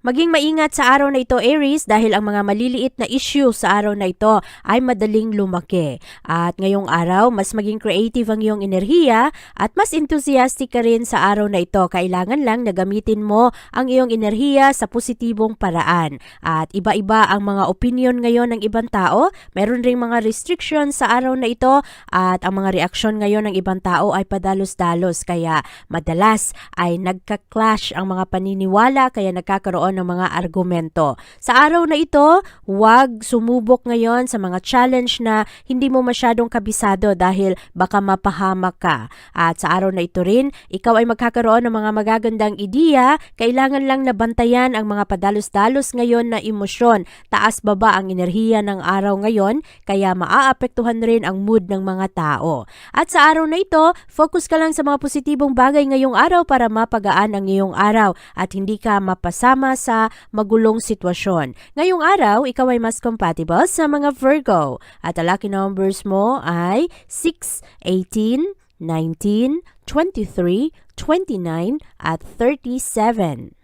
Maging maingat sa araw na ito, Aries, dahil ang mga maliliit na issue sa araw na ito ay madaling lumaki. At ngayong araw, mas maging creative ang iyong enerhiya at mas enthusiastic ka rin sa araw na ito. Kailangan lang na gamitin mo ang iyong enerhiya sa positibong paraan. At iba-iba ang mga opinion ngayon ng ibang tao. Meron ring mga restrictions sa araw na ito at ang mga reaksyon ngayon ng ibang tao ay padalos-dalos. Kaya madalas ay nagka-clash ang mga paniniwala kaya nagkakaroon ng mga argumento. Sa araw na ito, huwag sumubok ngayon sa mga challenge na hindi mo masyadong kabisado dahil baka mapahamak ka. At sa araw na ito rin, ikaw ay magkakaroon ng mga magagandang ideya, kailangan lang nabantayan ang mga padalos-dalos ngayon na emosyon. Taas-baba ang enerhiya ng araw ngayon, kaya maaapektuhan rin ang mood ng mga tao. At sa araw na ito, focus ka lang sa mga positibong bagay ngayong araw para mapagaan ang iyong araw at hindi ka mapasama sa magulong sitwasyon. Ngayong araw, ikaw ay mas compatible sa mga Virgo at ang lucky numbers mo ay 6, 18, 19, 23, 29 at 37.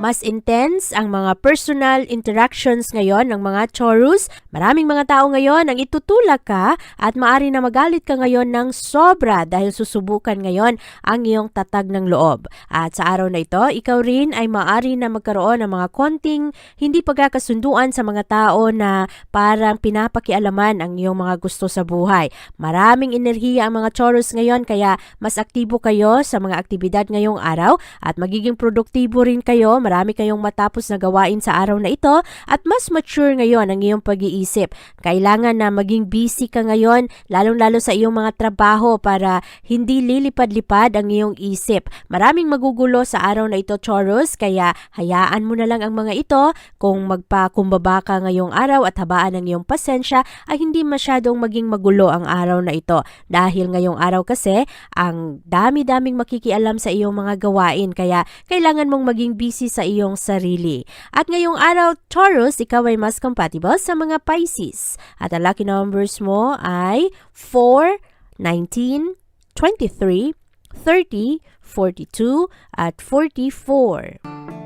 Mas intense ang mga personal interactions ngayon ng mga Taurus. Maraming mga tao ngayon ang itutulak ka at maari na magalit ka ngayon ng sobra dahil susubukan ngayon ang iyong tatag ng loob. At sa araw na ito, ikaw rin ay maari na magkaroon ng mga konting hindi pagkakasunduan sa mga tao na parang pinapakialaman ang iyong mga gusto sa buhay. Maraming enerhiya ang mga Taurus ngayon kaya mas aktibo kayo sa mga aktibidad ngayong araw at magiging produktibo rin kayo. Marami kayong matapos na gawain sa araw na ito at mas mature ngayon ang iyong pag-iisip. Kailangan na maging busy ka ngayon, lalong-lalo sa iyong mga trabaho para hindi lilipad-lipad ang iyong isip. Maraming magugulo sa araw na ito, Taurus, kaya hayaan mo na lang ang mga ito. Kung magpakumbaba ka ngayong araw at habaan ang iyong pasensya, ay hindi masyadong maging magulo ang araw na ito. Dahil ngayong araw kasi, ang dami-daming makikialam sa iyong mga gawain, kaya kailangan mong maging busy sa iyong sarili. At ngayong araw, Taurus, ikaw ay mas compatible sa mga Pisces. At ang lucky numbers mo ay 4, 19, 23, 30, 42, at 44.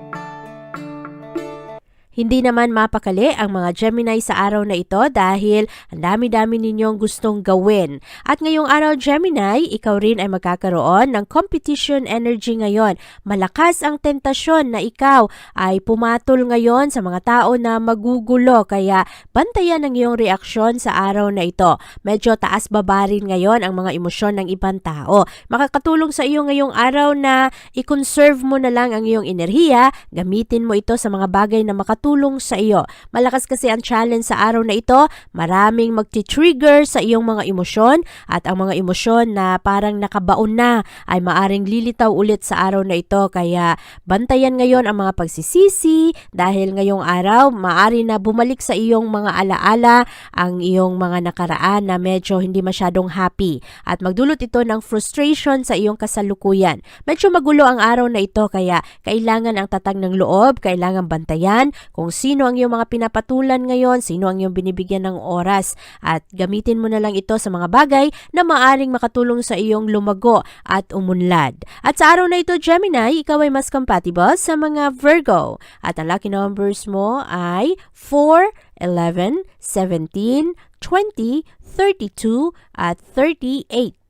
Hindi naman mapakali ang mga Gemini sa araw na ito dahil ang dami-dami ninyong gustong gawin. At ngayong araw Gemini, ikaw rin ay magkakaroon ng competition energy ngayon. Malakas ang tentasyon na ikaw ay pumatol ngayon sa mga tao na magugulo kaya bantayan ang iyong reaksyon sa araw na ito. Medyo taas baba rin ngayon ang mga emosyon ng ibang tao. Makakatulong sa iyo ngayong araw na i-conserve mo na lang ang iyong enerhiya, gamitin mo ito sa mga bagay na makatulong sa iyo. Malakas kasi ang challenge sa araw na ito, maraming magti-trigger sa iyong mga emosyon at ang mga emosyon na parang nakabaon na ay maaring lilitaw ulit sa araw na ito kaya bantayan ngayon ang mga pagsisisi dahil ngayong araw maari na bumalik sa iyong mga alaala ang iyong mga nakaraan na medyo hindi masyadong happy at magdulot ito ng frustration sa iyong kasalukuyan. Medyo magulo ang araw na ito kaya kailangan ang tatag ng loob, kailangan bantayan kung sino ang iyong mga pinapatulan ngayon, sino ang iyong binibigyan ng oras at gamitin mo na lang ito sa mga bagay na maaring makatulong sa iyong lumago at umunlad. At sa araw na ito, Gemini, ikaw ay mas compatible sa mga Virgo at ang lucky numbers mo ay 4, 11, 17, 20, 32, at 38.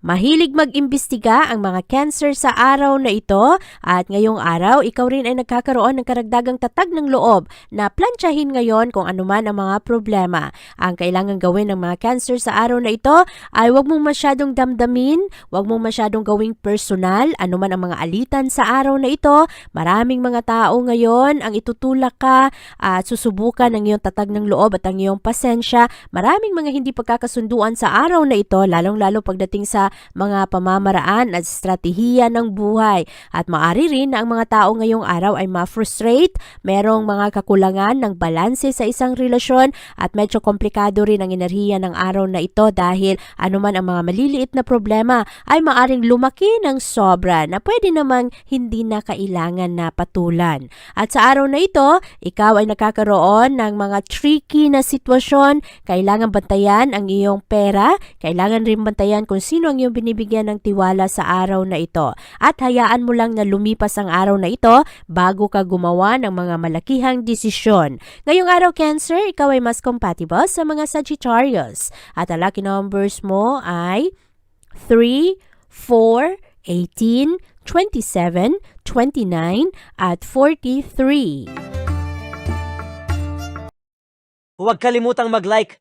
Mahilig mag-imbestiga ang mga cancer sa araw na ito at ngayong araw ikaw rin ay nagkakaroon ng karagdagang tatag ng loob na plantsahin ngayon kung anuman ang mga problema. Ang kailangan gawin ng mga cancer sa araw na ito ay huwag mong masyadong damdamin, huwag mong masyadong gawing personal, anuman ang mga alitan sa araw na ito. Maraming mga tao ngayon ang itutulak ka at susubukan ang iyong tatag ng loob at ang iyong pasensya. Maraming mga hindi pagkakasunduan sa araw na ito, lalong-lalo pagdating sa mga pamamaraan at estratehiya ng buhay. At maari rin na ang mga tao ngayong araw ay ma-frustrate, merong mga kakulangan ng balanse sa isang relasyon at medyo komplikado rin ang enerhiya ng araw na ito dahil anuman ang mga maliliit na problema ay maaring lumaki ng sobra na pwede namang hindi na kailangan na patulan. At sa araw na ito, ikaw ay nakakaroon ng mga tricky na sitwasyon, kailangan bantayan ang iyong pera, kailangan rin bantayan kung sino ang iyong binibigyan ng tiwala sa araw na ito. At hayaan mo lang na lumipas ang araw na ito bago ka gumawa ng mga malakihang desisyon. Ngayong araw, Cancer, ikaw ay mas compatible sa mga Sagittarius. At ang lucky numbers mo ay 3, 4, 18, 27, 29, at 43. Huwag kalimutang mag-like,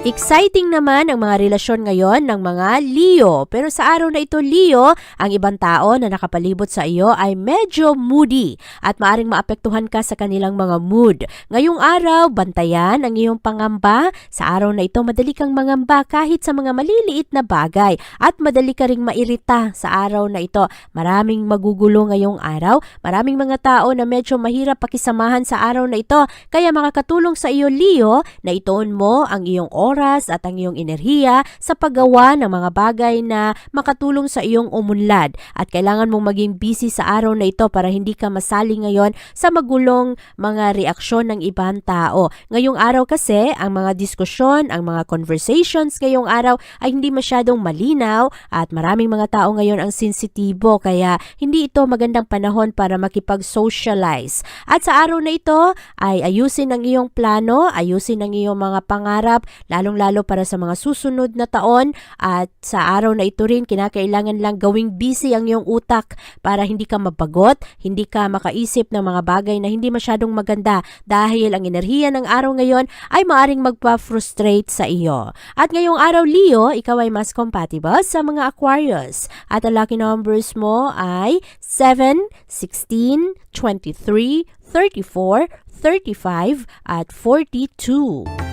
Exciting naman ang mga relasyon ngayon ng mga Leo. Pero sa araw na ito, Leo, ang ibang tao na nakapalibot sa iyo ay medyo moody at maaring maapektuhan ka sa kanilang mga mood. Ngayong araw, bantayan ang iyong pangamba. Sa araw na ito, madali kang mangamba kahit sa mga maliliit na bagay at madali ka ring mairita sa araw na ito. Maraming magugulo ngayong araw. Maraming mga tao na medyo mahirap pakisamahan sa araw na ito. Kaya makakatulong sa iyo, Leo, na ituon mo ang iyong oras at ang iyong enerhiya sa paggawa ng mga bagay na makatulong sa iyong umunlad. At kailangan mong maging busy sa araw na ito para hindi ka masali ngayon sa magulong mga reaksyon ng ibang tao. Ngayong araw kasi, ang mga diskusyon, ang mga conversations ngayong araw ay hindi masyadong malinaw at maraming mga tao ngayon ang sensitibo kaya hindi ito magandang panahon para makipag-socialize. At sa araw na ito ay ayusin ang iyong plano, ayusin ang iyong mga pangarap, lalong-lalo para sa mga susunod na taon at sa araw na ito rin kinakailangan lang gawing busy ang iyong utak para hindi ka mabagot, hindi ka makaisip ng mga bagay na hindi masyadong maganda dahil ang enerhiya ng araw ngayon ay maaring magpa-frustrate sa iyo. At ngayong araw Leo, ikaw ay mas compatible sa mga Aquarius at ang lucky numbers mo ay 7, 16, 23, 34, 35 at 42.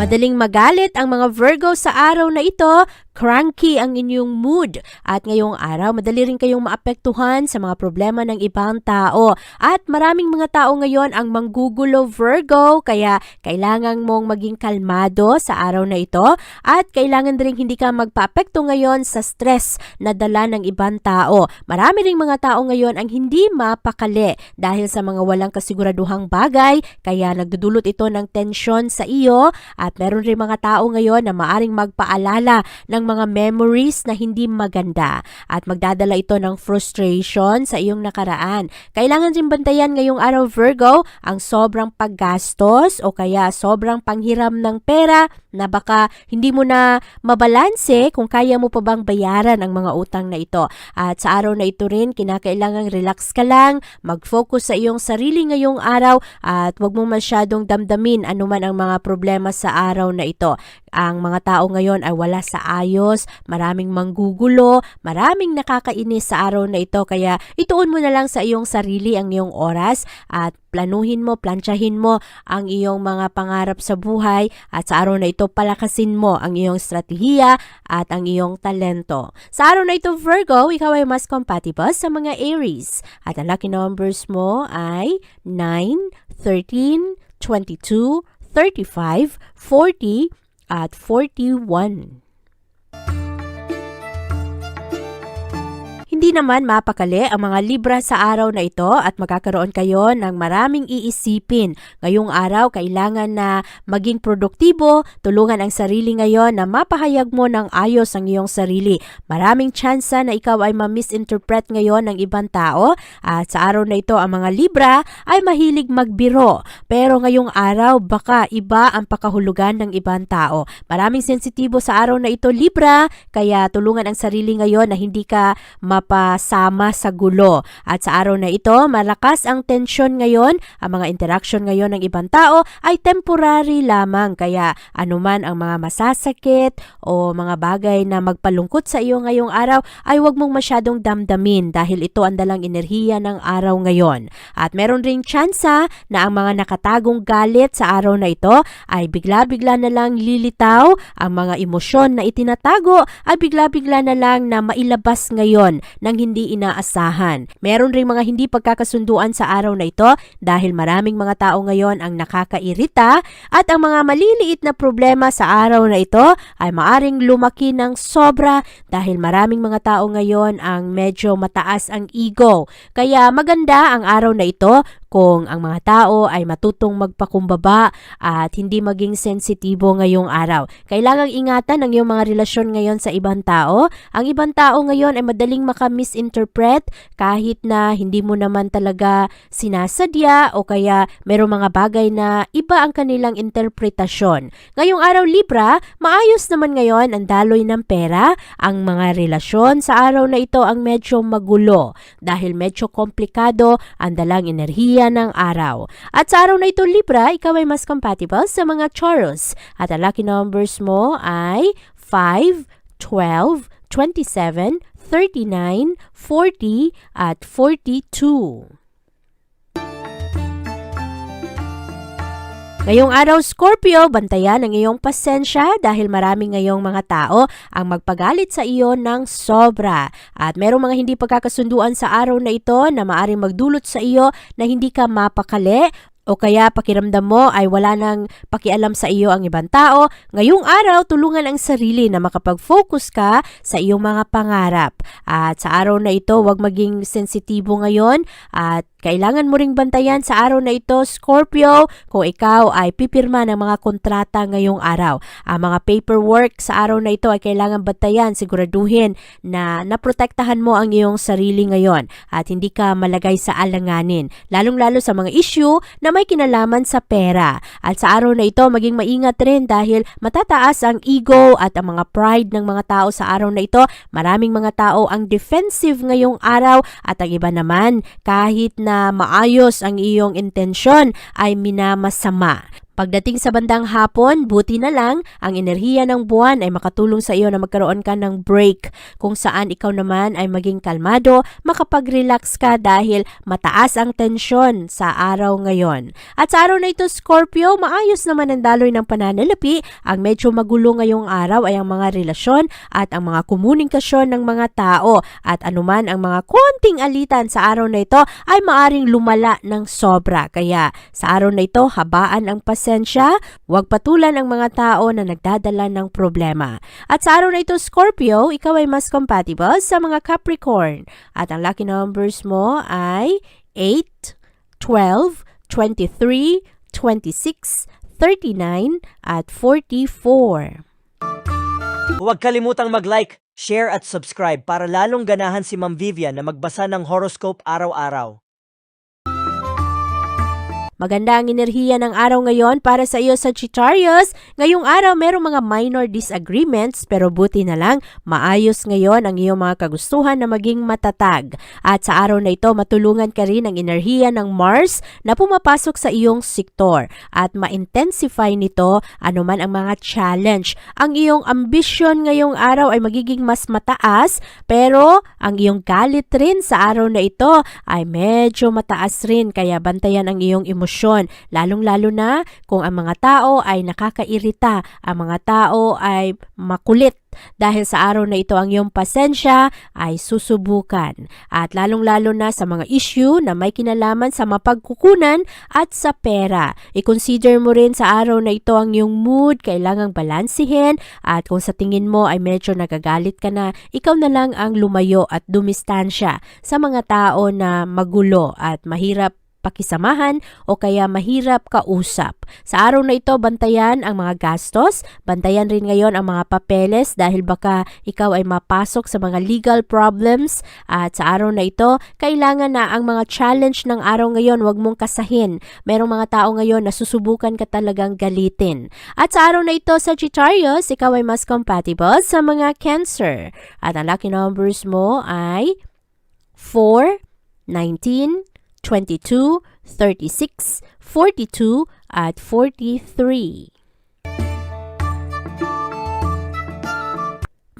Madaling magalit ang mga Virgo sa araw na ito, cranky ang inyong mood. At ngayong araw, madali rin kayong maapektuhan sa mga problema ng ibang tao. At maraming mga tao ngayon ang manggugulo Virgo, kaya kailangan mong maging kalmado sa araw na ito. At kailangan din hindi ka magpaapekto ngayon sa stress na dala ng ibang tao. Marami ring mga tao ngayon ang hindi mapakali dahil sa mga walang kasiguraduhang bagay, kaya nagdudulot ito ng tensyon sa iyo at meron rin mga tao ngayon na maaring magpaalala ng mga memories na hindi maganda at magdadala ito ng frustration sa iyong nakaraan. Kailangan din bantayan ngayong araw Virgo ang sobrang paggastos o kaya sobrang panghiram ng pera na baka hindi mo na mabalanse kung kaya mo pa bang bayaran ang mga utang na ito. At sa araw na ito rin, kinakailangang relax ka lang, mag-focus sa iyong sarili ngayong araw at huwag mo masyadong damdamin anuman ang mga problema sa araw na ito. Ang mga tao ngayon ay wala sa ayos, maraming manggugulo, maraming nakakainis sa araw na ito kaya ituon mo na lang sa iyong sarili ang iyong oras at planuhin mo, plansyahin mo ang iyong mga pangarap sa buhay at sa araw na ito palakasin mo ang iyong strategiya at ang iyong talento. Sa araw na ito Virgo, ikaw ay mas compatible sa mga Aries at ang lucky numbers mo ay 9, 13, 22, 35, 40 at 41. Naman mapakali ang mga Libra sa araw na ito at magkakaroon kayo ng maraming iisipin. Ngayong araw, kailangan na maging produktibo, tulungan ang sarili ngayon na mapahayag mo ng ayos ang iyong sarili. Maraming tsansa na ikaw ay ma-misinterpret ngayon ng ibang tao at sa araw na ito ang mga Libra ay mahilig magbiro. Pero ngayong araw, baka iba ang pakahulugan ng ibang tao. Maraming sensitibo sa araw na ito, Libra, kaya tulungan ang sarili ngayon na hindi ka mapasama sa gulo. At sa araw na ito, malakas ang tensyon ngayon. Ang mga interaction ngayon ng ibang tao ay temporary lamang. Kaya anuman ang mga masasakit o mga bagay na magpalungkot sa iyo ngayong araw ay huwag mong masyadong damdamin dahil ito ang dalang enerhiya ng araw ngayon. At meron ring tsansa na ang mga nakatagong galit sa araw na ito ay bigla-bigla na lang lilitaw. Ang mga emosyon na itinatago ay bigla-bigla na lang na mailabas ngayon nang hindi inaasahan. Meron ring mga hindi pagkakasunduan sa araw na ito dahil maraming mga tao ngayon ang nakakairita at ang mga maliliit na problema sa araw na ito ay maaring lumaki ng sobra dahil maraming mga tao ngayon ang medyo mataas ang ego. Kaya maganda ang araw na ito kung ang mga tao ay matutong magpakumbaba at hindi maging sensitibo ngayong araw. Kailangang ingatan ang iyong mga relasyon ngayon sa ibang tao. Ang ibang tao ngayon ay madaling maka-misinterpret kahit na hindi mo naman talaga sinasadya o kaya merong mga bagay na iba ang kanilang interpretasyon. Ngayong araw Libra, maayos naman ngayon ang daloy ng pera. Ang mga relasyon sa araw na ito ang medyo magulo dahil medyo komplikado ang dalang enerhiya ng araw. At sa araw na ito Libra, ikaw ay mas compatible sa mga Taurus. At ang lucky numbers mo ay 5, 12, 27, 39, 40 at 42. Ngayong araw, Scorpio, bantayan ang iyong pasensya dahil marami ngayong mga tao ang magpagalit sa iyo ng sobra. At merong mga hindi pagkakasunduan sa araw na ito na maaring magdulot sa iyo na hindi ka mapakali o kaya pakiramdam mo ay wala nang pakialam sa iyo ang ibang tao, ngayong araw tulungan ang sarili na makapag-focus ka sa iyong mga pangarap. At sa araw na ito, huwag maging sensitibo ngayon at kailangan mo ring bantayan sa araw na ito, Scorpio, kung ikaw ay pipirma ng mga kontrata ngayong araw. Ang mga paperwork sa araw na ito ay kailangan bantayan, siguraduhin na naprotektahan mo ang iyong sarili ngayon at hindi ka malagay sa alanganin, lalong-lalo sa mga issue na may kinalaman sa pera. At sa araw na ito, maging maingat rin dahil matataas ang ego at ang mga pride ng mga tao sa araw na ito. Maraming mga tao ang defensive ngayong araw at ang iba naman kahit maayos ang iyong intensyon ay minamasama. Pagdating sa bandang hapon, buti na lang, ang enerhiya ng buwan ay makatulong sa iyo na magkaroon ka ng break kung saan ikaw naman ay maging kalmado, makapag-relax ka dahil mataas ang tensyon sa araw ngayon. At sa araw na ito, Scorpio, maayos naman ang daloy ng pananalapi. Ang medyo magulo ngayong araw ay ang mga relasyon at ang mga komunikasyon ng mga tao. At anuman ang mga konting alitan sa araw na ito ay maaring lumala ng sobra. Kaya sa araw na ito, habaan ang pasensya, huwag patulan ang mga tao na nagdadala ng problema. At sa araw na ito, Scorpio, ikaw ay mas compatible sa mga Capricorn. At ang lucky numbers mo ay 8, 12, 23, 26, 39, at 44. Huwag kalimutang mag-like, share at subscribe para lalong ganahan si Ma'am Vivian na magbasa ng horoscope araw-araw. Maganda ang enerhiya ng araw ngayon para sa iyo Sagittarius. Ngayong araw merong mga minor disagreements pero buti na lang maayos ngayon ang iyong mga kagustuhan na maging matatag. At sa araw na ito matulungan ka rin ang enerhiya ng Mars na pumapasok sa iyong sektor at ma-intensify nito anuman ang mga challenge. Ang iyong ambisyon ngayong araw ay magiging mas mataas pero ang iyong galit rin sa araw na ito ay medyo mataas rin kaya bantayan ang iyong emosyon emosyon, lalong-lalo na kung ang mga tao ay nakakairita, ang mga tao ay makulit Dahil sa araw na ito ang iyong pasensya ay susubukan. At lalong-lalo na sa mga issue na may kinalaman sa mapagkukunan at sa pera. I-consider mo rin sa araw na ito ang iyong mood, kailangang balansihin at kung sa tingin mo ay medyo nagagalit ka na, ikaw na lang ang lumayo at dumistansya sa mga tao na magulo at mahirap pakisamahan o kaya mahirap kausap. Sa araw na ito, bantayan ang mga gastos, bantayan rin ngayon ang mga papeles dahil baka ikaw ay mapasok sa mga legal problems at sa araw na ito, kailangan na ang mga challenge ng araw ngayon wag mong kasahin. Merong mga tao ngayon na susubukan ka talagang galitin. At sa araw na ito, Sagittarius, ikaw ay mas compatible sa mga Cancer. At ang lucky numbers mo ay 4, 19, 22, 36, 42, at 43.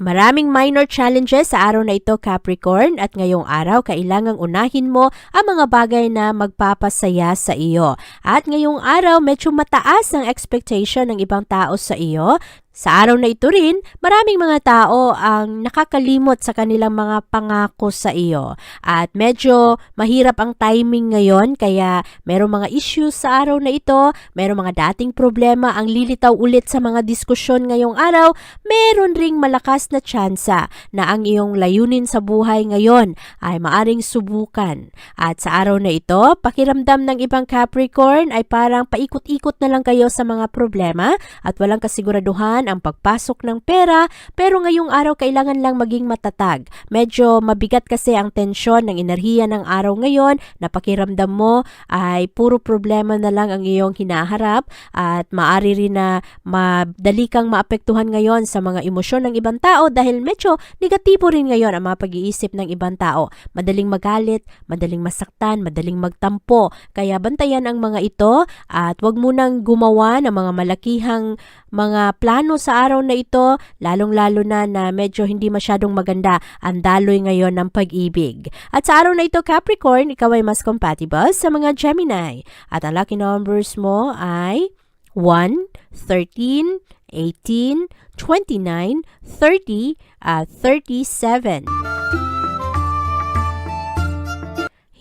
Maraming minor challenges sa araw na ito Capricorn at ngayong araw kailangang unahin mo ang mga bagay na magpapasaya sa iyo. At ngayong araw medyo mataas ang expectation ng ibang tao sa iyo. Sa araw na ito rin, maraming mga tao ang nakakalimot sa kanilang mga pangako sa iyo. At medyo mahirap ang timing ngayon kaya merong mga issues sa araw na ito, merong mga dating problema ang lilitaw ulit sa mga diskusyon ngayong araw, meron ring malakas na tsansa na ang iyong layunin sa buhay ngayon ay maaring subukan. At sa araw na ito, pakiramdam ng ibang Capricorn ay parang paikot-ikot na lang kayo sa mga problema at walang kasiguraduhan ang pagpasok ng pera pero ngayong araw kailangan lang maging matatag. Medyo mabigat kasi ang tensyon ng enerhiya ng araw ngayon na pakiramdam mo ay puro problema na lang ang iyong hinaharap at maari rin na madali kang maapektuhan ngayon sa mga emosyon ng ibang tao dahil medyo negatibo rin ngayon ang mga pag-iisip ng ibang tao. Madaling magalit, madaling masaktan, madaling magtampo. Kaya bantayan ang mga ito at wag munang gumawa ng mga malakihang mga plano sa araw na ito, lalong-lalo na na medyo hindi masyadong maganda ang daloy ngayon ng pag-ibig. At sa araw na ito, Capricorn, ikaw ay mas compatible sa mga Gemini. At ang lucky numbers mo ay 1, 13, 18, 29, 30, at 37.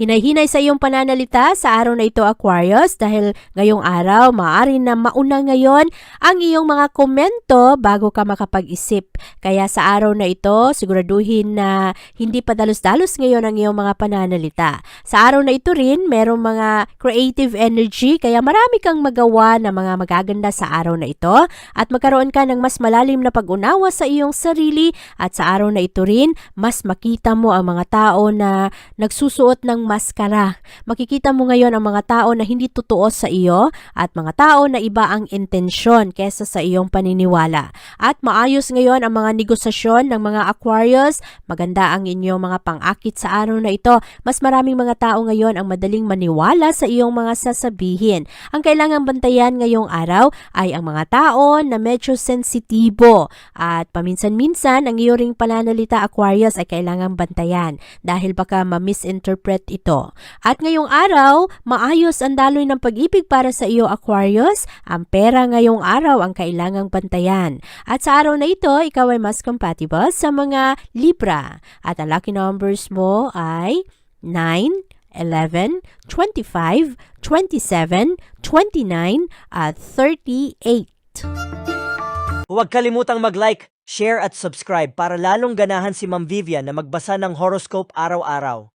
Hinay-hinay sa iyong pananalita sa araw na ito Aquarius dahil ngayong araw maaari na mauna ngayon ang iyong mga komento bago ka makapag-isip. Kaya sa araw na ito siguraduhin na hindi padalos-dalos ngayon ang iyong mga pananalita. Sa araw na ito rin merong mga creative energy kaya marami kang magawa na mga magaganda sa araw na ito at magkaroon ka ng mas malalim na pag-unawa sa iyong sarili at sa araw na ito rin mas makita mo ang mga tao na nagsusuot ng maskara. Makikita mo ngayon ang mga tao na hindi totoo sa iyo at mga tao na iba ang intensyon kesa sa iyong paniniwala. At maayos ngayon ang mga negosasyon ng mga Aquarius. Maganda ang inyong mga pang-akit sa araw na ito. Mas maraming mga tao ngayon ang madaling maniwala sa iyong mga sasabihin. Ang kailangang bantayan ngayong araw ay ang mga tao na medyo sensitibo. At paminsan-minsan ang iyong ring pananalita Aquarius ay kailangang bantayan dahil baka ma-misinterpret ito. At ngayong araw, maayos ang daloy ng pag-ibig para sa iyo Aquarius. Ang pera ngayong araw ang kailangang bantayan. At sa araw na ito, ikaw ay mas compatible sa mga Libra. At ang lucky numbers mo ay 9, 11, 25, 27, 29, at 38. Huwag kalimutang mag-like, share at subscribe para lalong ganahan si Ma'am Vivian na magbasa ng horoscope araw-araw.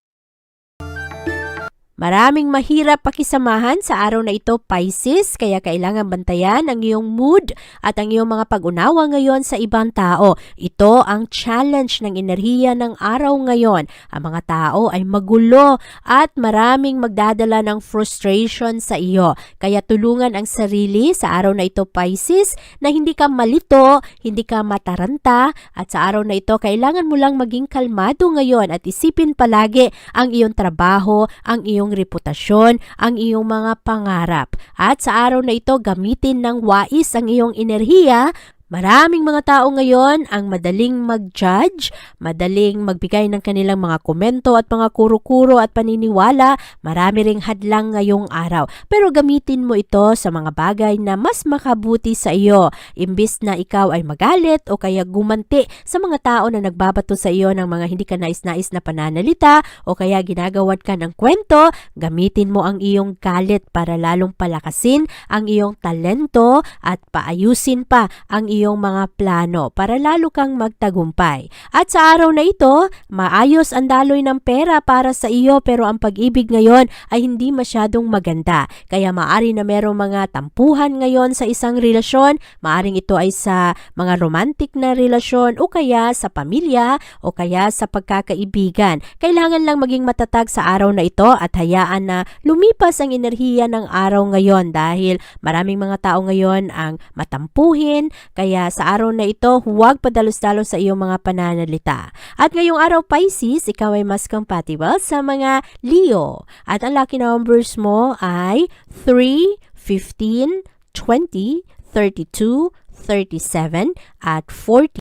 Maraming mahirap pakisamahan sa araw na ito, Pisces, kaya kailangan bantayan ang iyong mood at ang iyong mga pag-unawa ngayon sa ibang tao. Ito ang challenge ng enerhiya ng araw ngayon. Ang mga tao ay magulo at maraming magdadala ng frustration sa iyo. Kaya tulungan ang sarili sa araw na ito, Pisces, na hindi ka malito, hindi ka mataranta at sa araw na ito, kailangan mo lang maging kalmado ngayon at isipin palagi ang iyong trabaho, ang iyong reputasyon, ang iyong mga pangarap. At sa araw na ito, gamitin ng wais ang iyong enerhiya Maraming mga tao ngayon ang madaling mag-judge, madaling magbigay ng kanilang mga komento at mga kuro-kuro at paniniwala. Marami ring hadlang ngayong araw. Pero gamitin mo ito sa mga bagay na mas makabuti sa iyo. Imbis na ikaw ay magalit o kaya gumanti sa mga tao na nagbabato sa iyo ng mga hindi ka nais-nais na pananalita o kaya ginagawad ka ng kwento, gamitin mo ang iyong galit para lalong palakasin ang iyong talento at paayusin pa ang iyong mga plano para lalo kang magtagumpay. At sa araw na ito, maayos ang daloy ng pera para sa iyo pero ang pag-ibig ngayon ay hindi masyadong maganda. Kaya maari na merong mga tampuhan ngayon sa isang relasyon, maaring ito ay sa mga romantic na relasyon o kaya sa pamilya o kaya sa pagkakaibigan. Kailangan lang maging matatag sa araw na ito at hayaan na lumipas ang enerhiya ng araw ngayon dahil maraming mga tao ngayon ang matampuhin, kaya sa araw na ito, huwag padalos-dalos sa iyong mga pananalita. At ngayong araw Pisces, ikaw ay mas compatible sa mga Leo. At ang lucky numbers mo ay 3, 15, 20, 32, 37, at 40.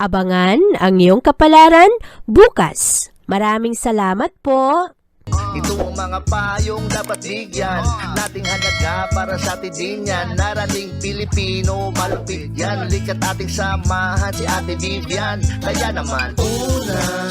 Abangan ang iyong kapalaran bukas. Maraming salamat po. Ito ang mga payong dapat bigyan. Nating halaga para sa atin din yan. Narating Pilipino, malupit yan. Likat ating samahan si Ate Vivian. Kaya naman Una,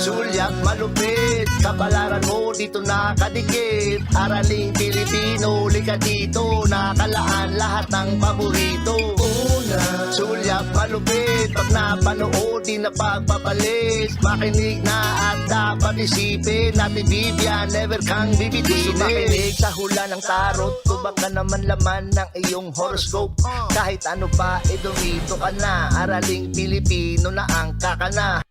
sulyak malupit Kapalaran mo dito nakadikit. Araling Pilipino, likat dito Nakalaan lahat ng paborito. Una, sulyak malupit Pag napanood, di na pagpapalit Makinig na at dapat isipin Ate Vivian, never kang bibitinin Sumakinig sa hula ng tarot Tubak ka naman laman ng iyong horoscope. Kahit ano pa, eh dumito ka na. Araling Pilipino na ang kakana